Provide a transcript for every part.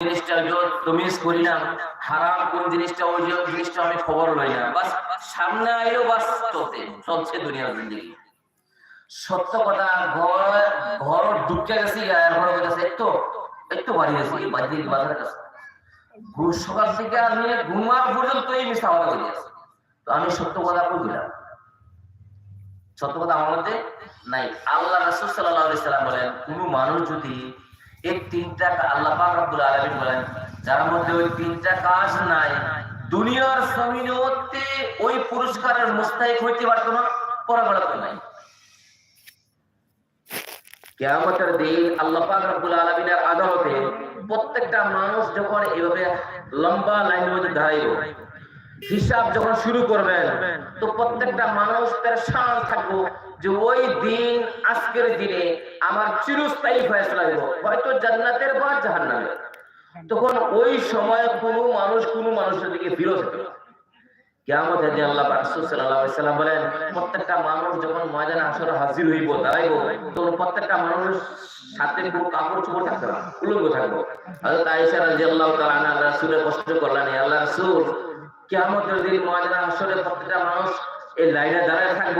আমি সত্য কথা, ঘর ঘর ঢুকে গেছি আর ঘর গেছে একটু একটু বাড়ি গেছি বাড়ি থেকে কাছে সকাল থেকে আমি ঘুমা পর্যন্ত এই মিশা কথা বলে গেছে। তো আমি সত্য কথা বলছিলাম সত্য কথা আমার মধ্যে নাই। আল্লাহ রাসূল সাল্লাম বলেন, কোন মানুষ যদি এই তিনটা আল্লাহ পাক রব্বুল বলেন, যার মধ্যে ওই তিনটা কাজ নাই, দুনিয়ার জমিনতে ওই পুরস্কারের মুস্তাহিক হইতে পারতো না পরামর্শ নাই। কিয়ামতের দিন আল্লাহ পাক রব্বুল আলামিনের আদালতে প্রত্যেকটা মানুষ যখন এভাবে লম্বা লাইনের মধ্যে দাঁড়াইব, হিসাব যখন শুরু করবেন, তো প্রত্যেকটা মানুষ পেরেশান থাকব যে ওই দিন আজকের দিনে আমার চিরস্থায়ী ফয়সলা হইব হয়তো জান্নাতের বা জাহান্নামের তখন ওই সময় কোনো মানুষ কোনো মানুষের দিকে ফিরত আসরে হাজির মানুষ আসরে প্রত্যেকটা মানুষ এই লাইনে দাঁড়ায় থাকব।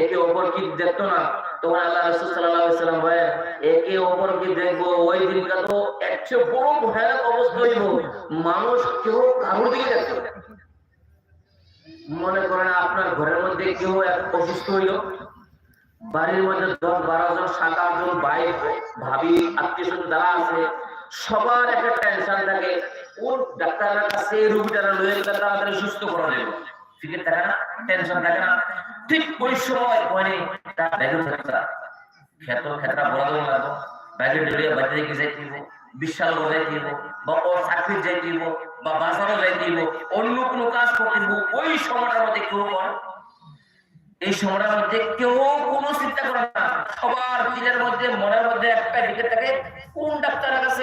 একে অপর কি দেখতো না? তখন আল্লাহ রাসূল সাল্লাম বলেন, একে অপর কি দেখব? ওই দিনটা তো একচেয়ে বড় ভয়ানক অবস্থা হইব। মানুষ কেউ কাপড় দিকে দেখতো মনে করেন আপনার ঘরের মধ্যে কেউ অসুস্থ হইল? বাড়ির মধ্যে দশ বারো জন, সাত আট জন ভাই, ভাবি আত্মীয় স্বজন যারা আছে, সবার একটা টেনশন থাকে কোন ডাক্তারের কাছে এই রোগীটারা লয়ে গেলে তাড়াতাড়ি সুস্থ করা যাবে ফিকে থাকে না, টেনশন থাকে না। ঠিক ওই সময় তার ব্যাগের ক্ষেত্র লাগবো ব্যাগের বাড়িতে রেখে যাই বিশাল বা ওর চাকরি যাই বা যাই অন্য কোনো কাজ করতে ওই সময়টার মধ্যে কেউ করে এই সময়টার মধ্যে কেউ কোনো চিন্তা করে না। সবার দিনের মধ্যে, মনের মধ্যে একটা থাকে, কোন ডাক্তারের কাছে